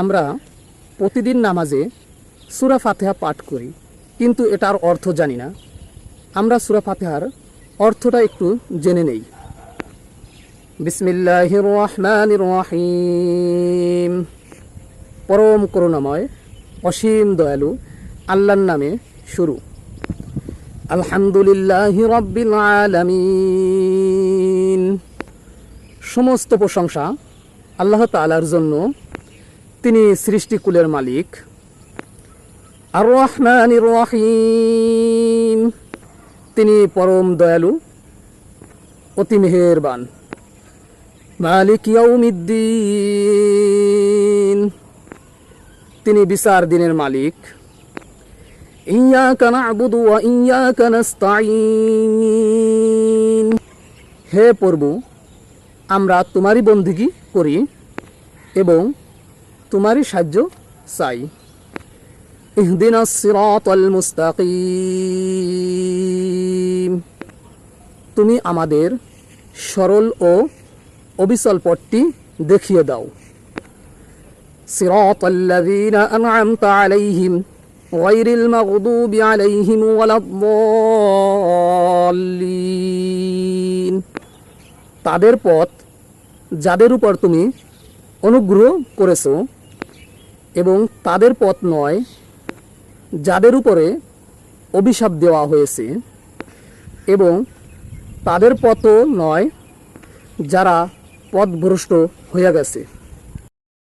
আমরা প্রতিদিন নামাজে সুরা ফাতেহা পাঠ করি, কিন্তু এটার অর্থ জানি না। আমরা সুরা ফাতেহার অর্থটা একটু জেনে নেই। বিসমিল্লাহির রহমানির রহিম। পরম করুণাময়, অসীম দয়ালু, আল্লাহর নামে শুরু। আলহামদুলিল্লাহ সমস্ত প্রশংসা আল্লাহ তাআলার জন্য তিনি সৃষ্টিকুলের মালিক। আর রহমান রহিম তিনি পরম দয়ালু, অতি মেহেরবান। মালিক ইয়াউমিদ্দিন। তিনি বিচার দিনের মালিক। ইয়াকা না'বুদু ওয়া ইয়াকা নাস্তাঈন। হে প্রভু, আমরা তোমারই বন্দিগি করি এবং তোমারই সাহায্য চাই ইহদিনা সিরাতাল মুস্তাকিম তুমি আমাদের সরল ও অবিচল পথটি দেখিয়ে দাও صراط الذين أنعمت عليهم غير المغضوب عليهم ولا الضالين তাদের পথ যাদের উপর তুমি অনুগ্রহ করেছো এবং তাদের পথ নয়, যাদের উপরে অভিশাপ দেওয়া হয়েছে এবং তাদের পথও নয়, যারা পথভ্রষ্ট হয়ে গেছে।